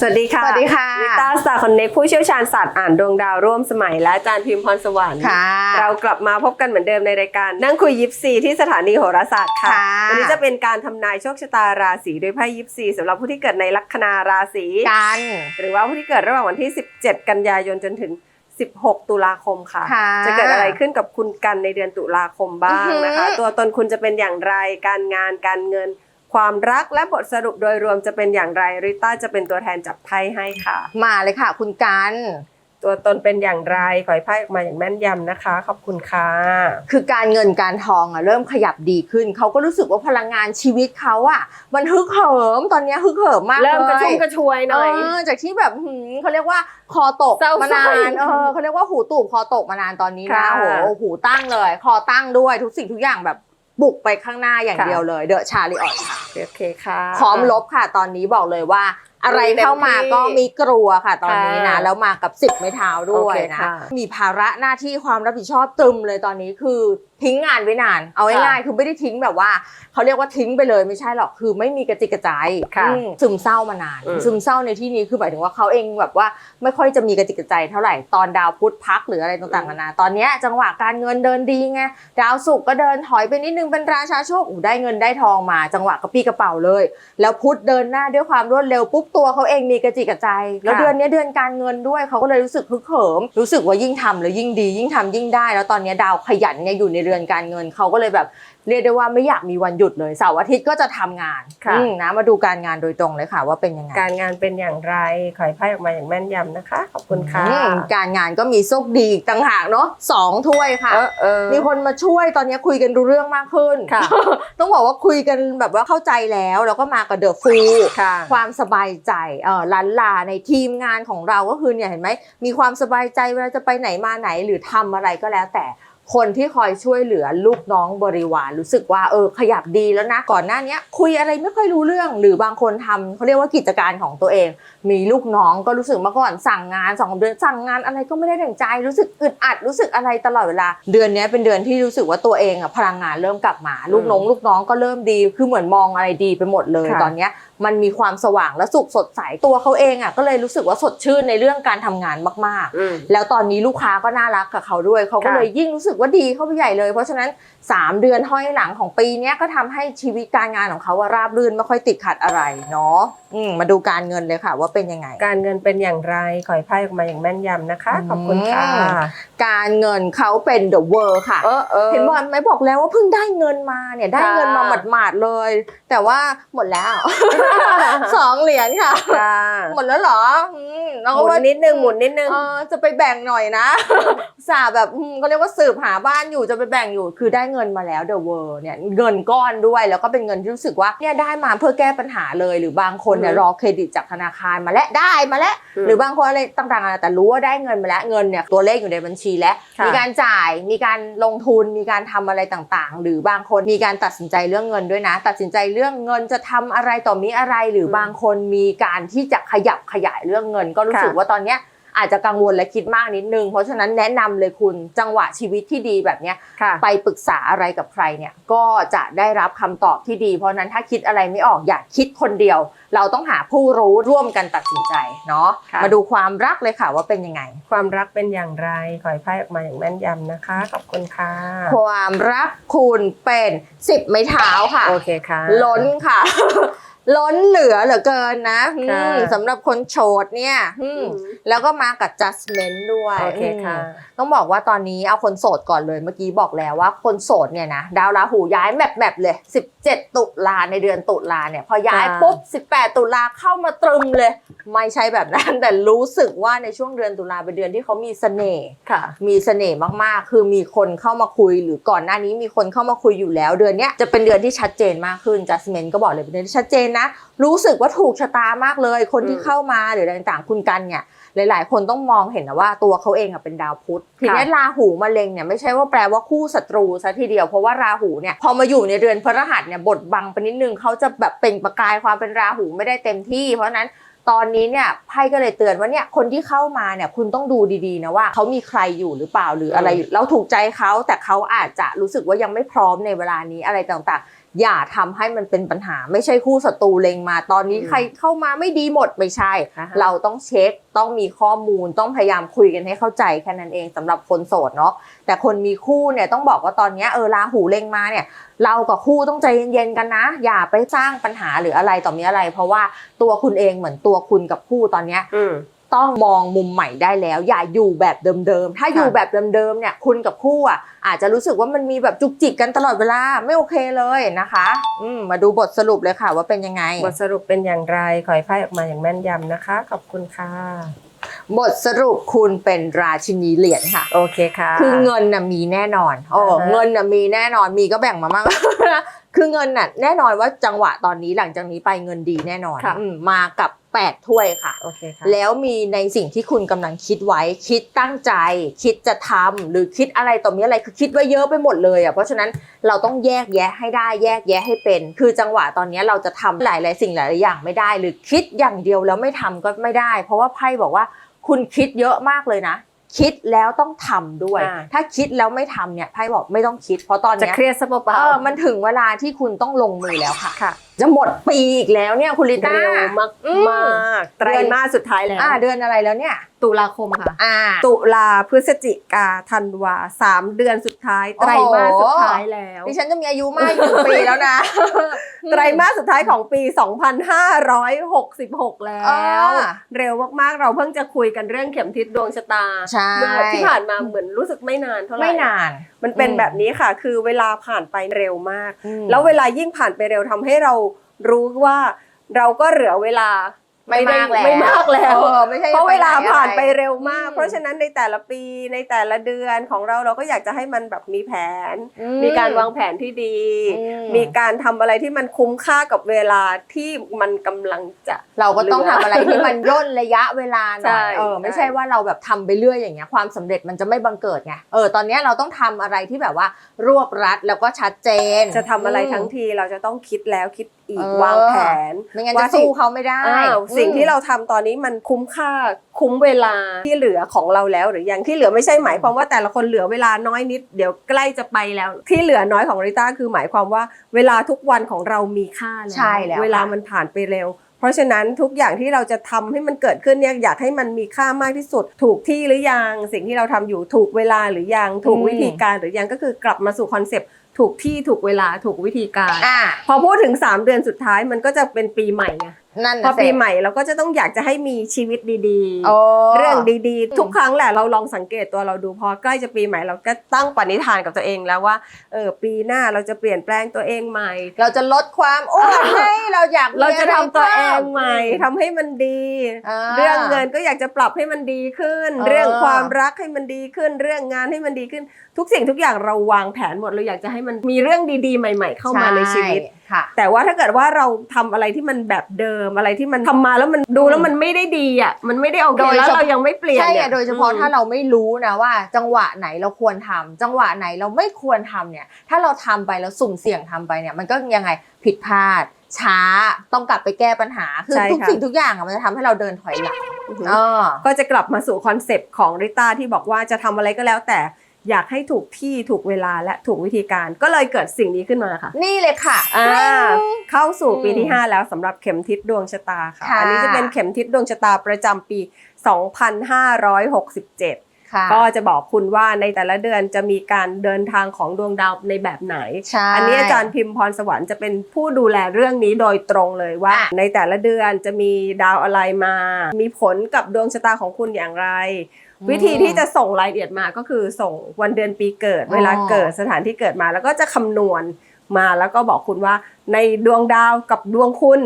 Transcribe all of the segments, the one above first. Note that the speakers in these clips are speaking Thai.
สวัสดีค่ะ สวัสดีค่ะลิต้าสตาร์คอนเน็กผู้เชี่ยวชาญศาสตร์อ่านดวงดาวร่วมสมัย และอาจารย์พิมพ์พรสวรรค์ค่ะ เรากลับมาพบกันเหมือนเดิมในรายการ นั่งคุยยิปซีที่สถานีโหราศาสตร์ค่ะค่ะวันนี้จะเป็นการทำนายโชคชะตาราศีด้วยไพ่ยิปซีสำหรับผู้ที่เกิดในลัคนาราศีกันหรือว่าผู้ที่เกิดระหว่างวันที่ 17 กันยายนจนถึง 16 ตุลาคมค่ะค่ะจะเกิดอะไรขึ้นกับคุณกันในเดือนตุลาคมบ้างนะคะอือหือตัวตนคุณจะเป็นอย่างไรการงานการเงิน ความรักและบทสรุปโดยรวมจะเป็นอย่างไรริต้าจะเป็นตัวแทนจับไพ่ให้ค่ะ มาเลยค่ะ คุณกัน ตัวตนเป็นอย่างไรขอให้ไพ่ออกมาอย่างแม่นยำนะคะ ขอบคุณค่ะ คือการเงินการทองอะเริ่มขยับดีขึ้น เขาก็รู้สึกว่าพลังงานชีวิตเขาอะมันฮึกเหิมตอนนี้ฮึกเหิมมากเริ่มกระชุ่มเลยกระชวยหน่อย เออจากที่แบบหืมเขาเรียกว่าคอตกเศร้ามานานส้อยเออเขาเรียกว่าหูตูบคอตกมานานตอนนี้นะค่ะ โอ้โหหูตั้งเลย คอตั้งด้วยทุกสิ่งทุกอย่างแบบ บุกไปข้างหน้าอย่างค่ะเดียวเลยเดอะชาลิออตค่ะ โอเคค่ะ พร้อมลบค่ะ ตอนนี้บอกเลยว่า อะไรเข้ามาก็มีกลัวค่ะตอนนี้นะค่ะแล้วมากับสิบไม้เท้าด้วยโอเคนะค่ะมีภาระหน้าที่ความรับผิดชอบตรึมเลยตอนนี้คือทิ้งงานไว้นาน เอาง่ายๆคือไม่ได้ทิ้งแบบว่าเขาเรียกว่าทิ้งไปเลยไม่ใช่หรอกคือไม่มีกระจิกกระจายค่ะอืมซึมเศร้ามานานอืมซึมเศร้าในที่นี้คือหมายถึงว่าเขาเองแบบว่าไม่ค่อยจะมีกระจิกกระใจเท่าไหร่ตอนดาวพุธพักหรืออะไรต่างๆนานาตอนเนี้ยจังหวะการเงินเดินดีไงดาวศุกร์ก็เดินถอยไปนิดนึงเป็นราชาโชคอู้ได้เงินได้ทองมา จังหวะกระปี้กระเป๋าเลย แล้วพุธเดินหน้าด้วยความรวดเร็วปุ๊บตัวเขาเองมีกระจิกกระใจ แล้วค่ะเดือนเนี้ยเดือนการเงินด้วยเขาก็เลยรู้สึกฮึกเหิม รู้สึกว่ายิ่งทำแล้วยิ่งดี ยิ่งทำยิ่งได้ แล้วตอนเนี้ยดาวขยันเนี่ยอยู่ในเรือนการเงินเขาก็เลยแบบ เรียกได้ว่าไม่อยากมีวันหยุดเลยเสาร์อาทิตย์ก็จะทำงานค่ะอืมนะมาดูการงานโดยตรงเลยค่ะ ว่าเป็นยังไงการงานเป็นอย่างไรขอให้ไพ่ออกมาอย่างแม่นยำนะคะ ขอบคุณค่ะอืมการงานก็มีโชคดีอีกต่างหากเนาะสองถ้วยค่ะเออเออมีคนมาช่วยตอนนี้คุยกันรู้เรื่องมากขึ้นค่ะต้องบอกว่าคุยกันแบบว่าเข้าใจแล้วแล้วก็มากับเดอะฟูค่ะความสบายใจเออลันลาในทีมงานของเราก็คือเนี่ยเห็นไหมมีความสบายใจเวลาจะไปไหนมาไหนหรือทำอะไรก็แล้วแต่ คนที่คอยช่วยเหลือลูกน้องบริวารรู้สึกว่าเออขยับดีแล้วนะก่อนหน้าเนี้ยคุยอะไรไม่ค่อยรู้เรื่อง หรือบางคนทำเขาเรียกว่ากิจการของตัวเอง มีลูกน้องก็รู้สึกเมื่อก่อนสั่งงานสองเดือนสั่งงานอะไรก็ไม่ได้ดั่งใจ รู้สึกอึดอัดรู้สึกอะไรตลอดเวลา เดือนเนี้ยเป็นเดือนที่รู้สึกว่าตัวเองอะพลังงานเริ่มกลับมาลูกน้องลูกน้องก็เริ่มดีคือเหมือนมองอะไรดีไปหมดเลยค่ะตอนเนี้ยมันมีความสว่างและสุขสดใสตัวเขาเองอะก็เลยรู้สึกว่าสดชื่นในเรื่องการทำงานมากๆอืมแล้วตอนนี้ลูกค้าก็น่ารักกับเขาด้วยเขาก็ค่ะเลยยิ่งรู้สึกว่าดีเข้าไปใหญ่เลย เพราะฉะนั้น 3 เดือนห้อยหลังของปีเนี้ยก็ทำให้ชีวิตการงานของเขาว่าราบรื่นไม่ค่อยติดขัดอะไรเนาะอืมมาดูการเงินเลยค่ะ ว่าเป็นยังไง การเงินเป็นอย่างไรขอให้ไพ่ออกมาอย่างแม่นยำนะคะ ขอบคุณค่ะอืมการเงินเขาเป็น the world ค่ะเออเออเห็นบอกไหมบอกแล้วว่าเพิ่งได้เงินมาเนี่ยได้ค่ะเงินมาหมาดๆเลย แต่ว่าหมดแล้วสองเหรียญค่ะค่ะหมดแล้วเหรออืมเราหก็มุนว่านิดนึงหมุนนิดนึง เออจะไปแบ่งหน่อยนะสาแบบอืมเขาเรียกว่าสืบหาบ้านอยู่จะไปแบ่งอยู่ คือได้เงินมาแล้วเดอะเวอร์เนี่ยเงินก้อนด้วยแล้วก็เป็นเงินที่รู้สึกว่าเนี่ยได้มาเพื่อแก้ปัญหาเลยหรือบางคนเนี่ยอืม รอเครดิตจากธนาคารมาแล้วได้มาแล้วอืมหรือบางคนอะไรต่างๆนานาแต่รู้ว่าได้เงินมาแล้วเงินเนี่ยตัวเลขอยู่ในบัญชีแล้ว ค่ะ มีการจ่ายมีการลงทุนมีการทำอะไรต่างๆ หรือบางคนมีการตัดสินใจเรื่องเงินด้วยนะ ตัดสินใจเรื่องเงินจะทำอะไรต่อมีอะไรหรืออมบางคนมีการที่จะขยับขยายเรื่องเงิน ก็รู้สึกค่ะว่าตอนเนี้ยอาจจะกังวลและคิดมากนิดนึง เพราะฉะนั้นแนะนำเลยคุณจังหวะชีวิตที่ดีแบบเนี้ยค่ะไปปรึกษาอะไรกับใครเนี่ยก็จะได้รับคำตอบที่ดี เพราะฉะนั้นถ้าคิดอะไรไม่ออกอย่าคิดคนเดียว เราต้องหาผู้รู้ร่วมกันตัดสินใจเนาะค่ะมาดูความรักเลยค่ะว่าเป็นยังไง ความรักเป็นอย่างไรขอให้ไพ่ออกมาอย่างแม่นยำนะคะขอบคุณค่ะ ความรักคุณเป็นสิบไม้เท้าค่ะโอเคค่ะ ล้นค่ะ ล้นเหลือเหลือเกินนะอืมค่ะ สำหรับคนโฉดเนี่ยอืมอืมแล้วก็มากับ judgment ด้วยโอเคค่ะ อืมต้องบอกว่าตอนนี้เอาคนโสดก่อนเลยเมื่อกี้บอกแล้วว่าคนโสดเนี่ยนะดาวราหูย้ายแมปแมปเลย 17 ตุลาในเดือนตุลาเนี่ย พอย้ายค่ะ ปุ๊บ 18 ตุลาเข้ามาตรึมเลย ไม่ใช่แบบนั้น แต่รู้สึกว่าในช่วงเดือนตุลาเป็นเดือนที่เขามีเสน่ห์ ค่ะ มีเสน่ห์มากๆ คือมีคนเข้ามาคุยหรือก่อนหน้านี้มีคนเข้ามาคุยอยู่แล้ว เดือนเนี้ยจะเป็นเดือนที่ชัดเจนมากขึ้นจัสเมนก็บอกเลยเป็นเดือนที่ชัดเจนนะ รู้สึกว่าถูกชะตามากเลย คนที่อืมเข้ามาหรืออะไรต่างๆ คุณกันเนี่ย หลาย ๆ คนต้องมองเห็นนะว่าตัวเขาเองอะเป็นดาวพุธทีนี้ราหูมาเล็งเนี่ยไม่ใช่ว่าแปลว่าคู่ศัตรูซะทีเดียวเพราะว่าราหูเนี่ยพอมาอยู่ในเรือนพฤหัสเนี่ยบทบังไปนิดนึงเขาจะแบบเปล่งประกายความเป็นราหูไม่ได้เต็มที่ เพราะฉะนั้นตอนนี้เนี่ยไพ่ก็เลยเตือนว่าเนี่ยคนที่เข้ามาเนี่ยคุณต้องดูดีๆนะว่าเขามีใครอยู่หรือเปล่าหรืออะไรอยู่เราถูกใจเขาแต่เขาอาจจะรู้สึกว่ายังไม่พร้อมในเวลานี้อะไรต่างๆ อย่าทำให้มันเป็นปัญหา ไม่ใช่คู่ศัตรูเล็งมา ตอนนี้อืมใครเข้ามาไม่ดีหมดไม่ใช่อ่าฮะเราต้องเช็คต้องมีข้อมูลต้องพยายามคุยกันให้เข้าใจแค่นั้นเองสำหรับคนโสดเนาะแต่คนมีคู่เนี่ยต้องบอกว่าตอนเนี้ยเออราหูเล็งมาเนี่ย เรากับคู่ต้องใจเย็นๆกันนะ อย่าไปสร้างปัญหาหรืออะไรต่อมีอะไร เพราะว่าตัวคุณเองเหมือนตัวคุณกับคู่ตอนเนี้ยอืม ต้องมองมุมใหม่ได้แล้ว อย่าอยู่แบบเดิมๆ ถ้าอยู่ค่ะแบบเดิมๆเนี่ยคุณกับคู่อะอาจจะรู้สึกว่ามันมีแบบจุกจิกกันตลอดเวลาไม่โอเคเลยนะคะอืมมาดูบทสรุปเลยค่ะว่าเป็นยังไง บทสรุปเป็นอย่างไรขอให้ไพ่ออกมาอย่างแม่นยำนะคะ ขอบคุณค่ะ บทสรุปคุณเป็นราชินีเหรียญค่ะ โอเคค่ะ คือเงินน่ะมีแน่นอนโอ้อ่าฮะ เงินน่ะมีแน่นอนมีก็แบ่งมามั่ง คือเงินน่ะแน่นอนว่าจังหวะตอนนี้หลังจากนี้ไปเงินดีแน่นอนค่ะอืมมากับแปดถ้วยค่ะโอเคค่ะ แล้วมีในสิ่งที่คุณกำลังคิดไว้ คิดตั้งใจ คิดจะทำหรือคิดอะไรต่อมีอะไรคือคิดไว้เยอะไปหมดเลยอะเพราะฉะนั้นเราต้องแยกแยะให้ได้แยกแยะให้เป็น คือจังหวะตอนนี้เราจะทำหลายๆสิ่งหลายๆอย่างไม่ได้ หรือคิดอย่างเดียวแล้วไม่ทำก็ไม่ได้ เพราะว่าไพ่บอกว่าคุณคิดเยอะมากเลยนะ คิดแล้วต้องทำด้วยอ่าถ้าคิดแล้วไม่ทำเนี่ยไพ่บอกไม่ต้องคิด เพราะตอนจะเนี้ยเครียดซะเปล่าเออมันถึงเวลาที่คุณต้องลงมือแล้วค่ะค่ะจะหมดปีอีกแล้วเนี่ยคุณลิต้าเร็วมากอืมมากไตรมาสสุดท้ายแล้วอ่าเดือนอะไรแล้วเนี่ย ตุลาคมค่ะ อ่า ตุลาพฤศจิกาธันวาสามเดือนสุดท้ายโอ้ไตโหรมาสสุดท้ายแล้ว ดิฉันจะมีอายุมากอีกหนึ่งปีแล้วนะ ไตรมาสสุดท้ายของปี 2566 แล้วอ่าเร็วมากๆ เราเพิ่งจะคุยกันเรื่องเข็มทิศดวงชะตาใช่เมื่อที่ผ่านมาเหมือนรู้สึกไม่นานเท่าไหร่ ไม่นาน มันเป็นอืมแบบนี้ค่ะ คือเวลาผ่านไปเร็วมากอืมแล้วเวลายิ่งผ่านไปเร็วทำให้เรารู้ว่าเราก็เหลือเวลา ไม่มากแล้วไม่มากแล้วเออไม่ใช่เพราะเวลาจะไปไหนผ่านไปอะไรเร็วมากอืมเพราะฉะนั้นในแต่ละปีในแต่ละเดือนของเราเราก็อยากจะให้มันแบบมีแผนอืมีการวางแผนที่ดีอืมมีการทำอะไรที่มันคุ้มค่ากับเวลาที่มันกำลังจะเราก็ต้องทำอะไรที่มันย่นระยะเวลาหน่ใช่อยเออไม่ใช่ใช่ว่าเราแบบทำไปเรื่อยอย่างเงี้ยความสำเร็จมันจะไม่บังเกิดไงเออตอนเนี้ยเราต้องทำอะไรที่แบบว่ารวบรัดแล้วก็ชัดเจน จะทำอะไรมทั้งทีเราจะต้องคิดแล้วคิดอีกเออ วางแผน ไม่งั้นว่าจะสู้เขาไม่ได้อ้าวสิ่งอืมที่เราทำตอนนี้มันคุ้มค่าคุ้มเวลาที่เหลือของเราแล้วหรือยังที่เหลือไม่ใช่หมายความว่าแต่ละคนเหลือเวลาน้อยนิด เดี๋ยวใกล้จะไปแล้ว ที่เหลือน้อยของริต้าคือหมายความว่าเวลาทุกวันของเรามีค่าแล้วใช่แล้วเวลามันผ่านไปเร็ว เพราะฉะนั้นทุกอย่างที่เราจะทำให้มันเกิดขึ้นเนี่ยอยากให้มันมีค่ามากที่สุด ถูกที่หรือยังสิ่งที่เราทำอยู่ถูกเวลาหรือยังถูกวิธีการหรือยังก็คือกลับมาสู่คอนเซปต์ ถูกที่ถูกเวลาถูกวิธีการ อ่า พอพูดถึง 3 เดือนสุดท้ายมันก็จะเป็นปีใหม่ไงนั่นพอนะปีสิใหม่เราก็จะต้องอยากจะให้มีชีวิตดีโอ้ๆ เรื่องดีๆ ทุกครั้งแหละเราลองสังเกตตัวเราดูพอใกล้จะปีใหม่เราก็ตั้งปณิธานกับตัวเองแล้วว่าเออปีหน้าเราจะเปลี่ยนแปลงตัวเองใหม่ เราจะลดความอ้วนให้เราอยากมีเราจะทำตัวเองะไรใหม่พิ่ทำให้มันดีอ่าเรื่องเงินก็อยากจะปรับให้มันดีขึ้น เออ เรื่องความรักให้มันดีขึ้น เรื่องงานให้มันดีขึ้น ทุกสิ่งทุกอย่างเราวางแผนหมดเราอยากจะให้มันมีเรื่องดีๆ ใหม่ ๆ เข้ามาในชีวิตช่ค่ะ แต่ว่าถ้าเกิดว่าเราทำอะไรที่มันแบบเดิมอะไรที่มันทำมาแล้วมันดูแล้วมันไม่ได้ดีอะมันไม่ได้โอเคโดยแล้วเฉพาะ เรายังไม่เปลี่ยนใช่เนี่อะโดยเฉพาะอืม ถ้าเราไม่รู้นะว่า จังหวะไหนเราควรทำจังหวะไหนเราไม่ควรทำเนี่ย ถ้าเราทำไปแล้วสุ่มเสี่ยงทำไปเนี่ย มันก็ยังไงผิดพลาด ช้าต้องกลับไปแก้ปัญหา คือใช่ทุกค่ะ สิ่งทุกอย่างอะมันจะทำให้เราเดินถอยหลังอือฮึ เออ ก็จะกลับมาสู่คอนเซปต์ของริต้าที่บอกว่าจะทำอะไรก็แล้วแต่ อยากให้ถูกที่ถูกเวลาและถูกวิธีการก็เลยเกิดสิ่งนี้ขึ้นมาค่ะนี่เลยค่ะอ่าเข้าสู่ปีที่อืม5แล้วสำหรับเข็มทิศดวงชะตาค่ะค่ะ อันนี้จะเป็นเข็มทิศดวงชะตาประจำปี 2567ค่ะก็จะบอกคุณว่าในแต่ละเดือนจะมีการเดินทางของดวงดาวในแบบไหนใช่อันนี้อาจารย์พิมพ์พรสวรรค์จะเป็นผู้ดูแลเรื่องนี้โดยตรงเลยว่าอะในแต่ละเดือนจะมีดาวอะไรมา มีผลกับดวงชะตาของคุณอย่างไร วิธีที่จะส่งรายละเอียดมาก็คือส่งวันเดือนปีเกิดอ๋อเวลาเกิดสถานที่เกิดมา แล้วก็จะคำนวณมาแล้วก็บอกคุณว่าในดวงดาวกับดวงคุณ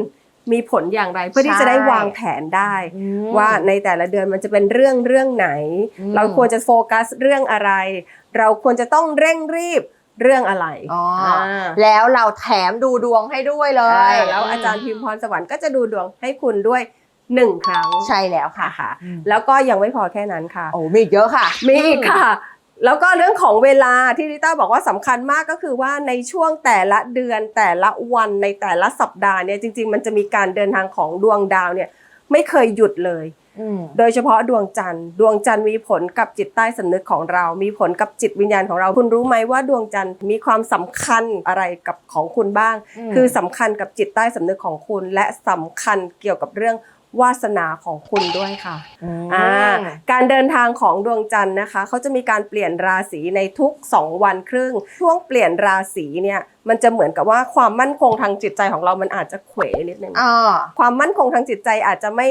มีผลอย่างไรเพื่อที่จะได้วางแผนได้อืมว่าในแต่ละเดือนมันจะเป็นเรื่องเรื่องไหนอืมเราควรจะโฟกัสเรื่องอะไร เราควรจะต้องเร่งรีบเรื่องอะไรอ๋ออ่าแล้วเราแถมดูดวงให้ด้วยเลใช่ยแล้วอาจารย์พิมพ์พรสวรรค์ก็จะดูดวงให้คุณด้วย หนึ่งครั้งใช่แล้วค่ะค่ะ แล้วก็ยังไม่พอแค่นั้นค่ะโอ้มีอีกเยอะค่ะ มีอีกค่ะ แล้วก็เรื่องของเวลาที่ริต้าบอกว่าสำคัญมากก็คือว่าในช่วงแต่ละเดือนแต่ละวันในแต่ละสัปดาห์เนี่ยจริง ๆ มันจะมีการเดินทางของดวงดาวเนี่ยไม่เคยหยุดเลยอืมโดยเฉพาะดวงจันทร์ ดวงจันทร์มีผลกับจิตใต้สำนึกของเรา มีผลกับจิตวิญญาณของเรา คุณรู้ไหมว่าดวงจันทร์มีความสำคัญอะไรกับของคุณบ้างอืมคือสำคัญกับจิตใต้สำนึกของคุณ และสำคัญเกี่ยวกับเรื่อง วาสนาของคุณด้วยค่ะอ่าการเดินทางของดวงจันทร์นะคะเขาจะมีการเปลี่ยนราศีในทุก 2 วันครึ่ง ช่วงเปลี่ยนราศีเนี่ยมันจะเหมือนกับว่าความมั่นคงทางจิตใจของเรามันอาจจะเขวนิดนึงอ่าความมั่นคงทางจิตใจอาจจะไม่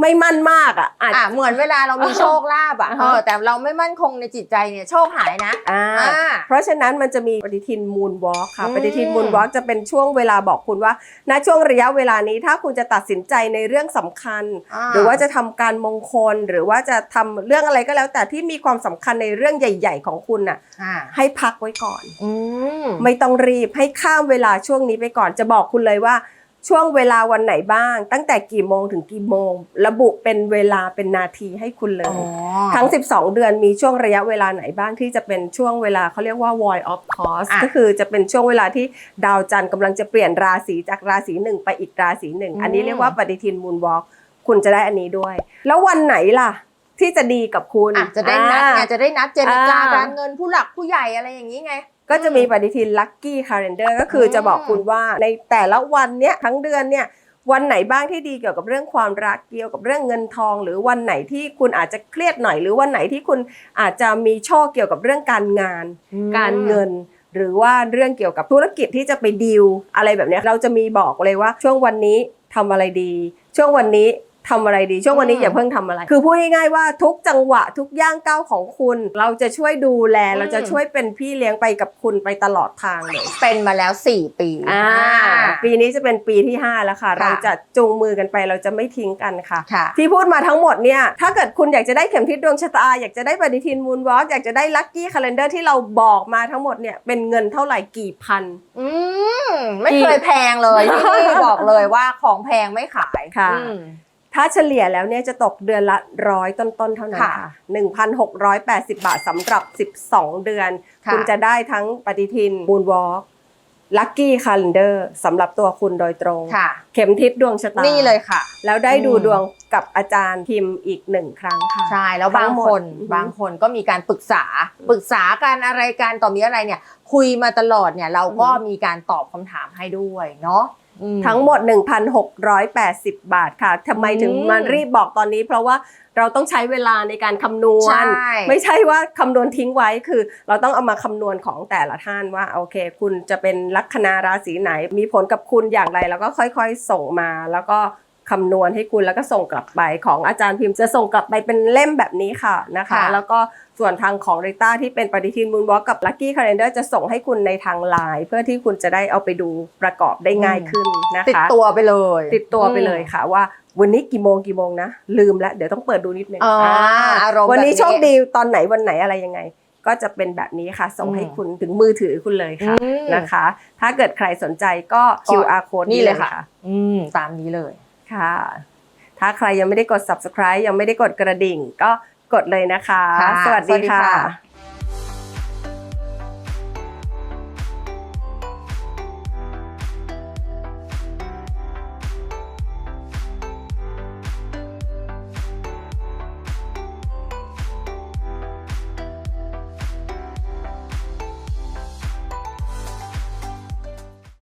ไม่มั่นมากอะอาจอะเหมือนเวลาเรามีโชคลาภอะอ่าเอฮะอแต่เราไม่มั่นคงในจิตใจเนี่ยโชคหายนะอ่าอ่า เพราะฉะนั้นมันจะมีปฏิทินมูนวอล์กค่ะอืม ปฏิทินมูนวอล์กจะเป็นช่วงเวลาบอกคุณว่าณช่วงระยะเวลานี้ถ้าคุณจะตัดสินใจในเรื่องสำคัญ หรือว่าจะทำการมงคลหรือว่าจะทำเรื่องอะไรก็แล้ว แต่ที่มีความสำคัญในเรื่องใหญ่ ๆ ของคุณน่ะอ่าให้พักไว้ก่อน อืมไม่ต้องรีบให้ข้ามเวลาช่วงนี้ไปก่อนจะบอกคุณเลยว่า ช่วงเวลาวันไหนบ้าง ตั้งแต่กี่โมงถึงกี่โมง ระบุเป็นเวลาเป็นนาทีให้คุณเลอ๋อยทั้ง 12 เดือนมีช่วงระยะเวลาไหนบ้างที่จะเป็นช่วงเวลาเขาเรียกว่า void of course อะก็คือจะเป็นช่วงเวลาที่ดาวจันทร์กำลังจะเปลี่ยนราศีจากราศีหนึ่งไปอีกราศีหนึ่งอืมอันนี้เรียกว่าปฏิทินมูนวอล์กคุณจะได้อันนี้ด้วย แล้ววันไหนล่ะที่จะดีกับคุณอะจะได้นัดไงอ่าจะได้นัดเจรจาอ่าการเงินผู้หลักผู้ใหญ่อะไรอย่างนี้ไง ก็จะมีปฏิทิน Lucky Calendar ก็คืออมจะบอกคุณว่าในแต่ละวันเนี้ยทั้งเดือนเนี่ยวันไหนบ้างที่ดีเกี่ยวกับเรื่องความรักเกี่ยวกับเรื่องเงินทอง หรือวันไหนที่คุณอาจจะเครียดหน่อย หรือวันไหนที่คุณอาจจะมีโชคเกี่ยวกับเรื่องการงาน การเงิน หรือว่าเรื่องเกี่ยวกับธุรกิจที่จะไปดีลอะไรแบบเนี้ยเราจะมีบอกเลยว่าช่วงวันนี้ทำอะไรดี ช่วงวันนี้ ทำอะไรดีช่วงวันนี้อืมอย่าเพิ่งทำอะไร คือพูดง่ายๆว่าทุกจังหวะทุกย่างก้าวของคุณ เราจะช่วยดูแลอืมเราจะช่วยเป็นพี่เลี้ยงไปกับคุณไปตลอดทางเลยเป็นมาแล้ว 4 ปีอ่าปีนี้จะเป็นปีที่ 5 แล้วค่ะค่ะเราจะจูงมือกันไปเราจะไม่ทิ้งกันค่ะค่ะ ที่พูดมาทั้งหมดเนี่ยถ้าเกิดคุณอยากจะได้เข็มทิศดวงชะตา อยากจะได้ปฏิทินมูนวอล์กอยากจะได้ลัคกี้คาล endar ที่เราบอกมาทั้งหมดเนี่ยเป็นเงินเท่าไหร่กี่พันอืมไม่เคยแพงเลยที่นี่บอกเลยว่าของแพงไม่ขายค่ะอืม ถ้าเฉลี่ยแล้วเนี่ยจะตกเดือนละร้อยต้นๆ เท่านั้นค่ะค่ะ1,680 บาทสำหรับ 12 เดือนค่ะคุณจะได้ทั้งปฏิทินมูนวอล์กลัคกี้คาล endar สำหรับตัวคุณโดยตรง ค่ะ เข็มทิศดวงชะตานี่เลยค่ะ แล้วได้ดูอืมดวงกับอาจารย์พิมพ์อีกหนึ่งครั้งค่ะ ใช่ แล้วบางทั้งหมดคนอือฮึบางคนก็มีการปรึกษา ปรึกษากันอะไรกันต่อมีอะไรเนี่ย คุยมาตลอดเนี่ยเราก็มีการตอบคำถามให้ด้วยเนาะอืม ทั้งหมด 1,680 บาทค่ะทำไมถึงอืมมารีบบอกตอนนี้ เพราะว่าเราต้องใช้เวลาในการคำนวใช่ณไม่ใช่ว่าคำนวณทิ้งไว้คือ เราต้องเอามาคำนวณของแต่ละท่านว่าโอเค คุณจะเป็นลัคนาราศีไหน มีผลกับคุณอย่างไร แล้วก็ค่อยๆ ส่งมาแล้วก็ คำนวณให้คุณแล้วก็ส่งกลับไปของอาจารย์พิมพ์จะส่งกลับไปเป็นเล่มแบบนี้ค่ะนะคะ ค่ะ แล้วก็ส่วนทางของริต้าที่เป็นปฏิทินมูนวอลกับลัคกี้คาล endar จะส่งให้คุณในทางไลน์เพื่อที่คุณจะได้เอาไปดูประกอบได้ง่ายขึ้นนะคะ ติดตัวไปเลย ติดตัวไปเลยค่ะว่าวันนี้กี่โมงกี่โมงนะ ลืมแล้วเดี๋ยวต้องเปิดดูนิดนึงอ่าอ่าอารมณ์วันนี้แบบนี้โชคดีตอนไหนวันไหนอะไรยังไง ก็จะเป็นแบบนี้ค่ะ ส่งอืมให้คุณถึงมือถือคุณเลยค่ะอืม นะคะ ถ้าเกิดใครสนใจก็ก็ QR code นี่เลยค่ะ อืมตามนี้เลย ค่ะ ถ้าใครยังไม่ได้กด subscribe ยังไม่ได้กดกระดิ่ง ก็กดเลยนะคะ ค่ะสวัสสวัดีสดีค่ะ ค่ะ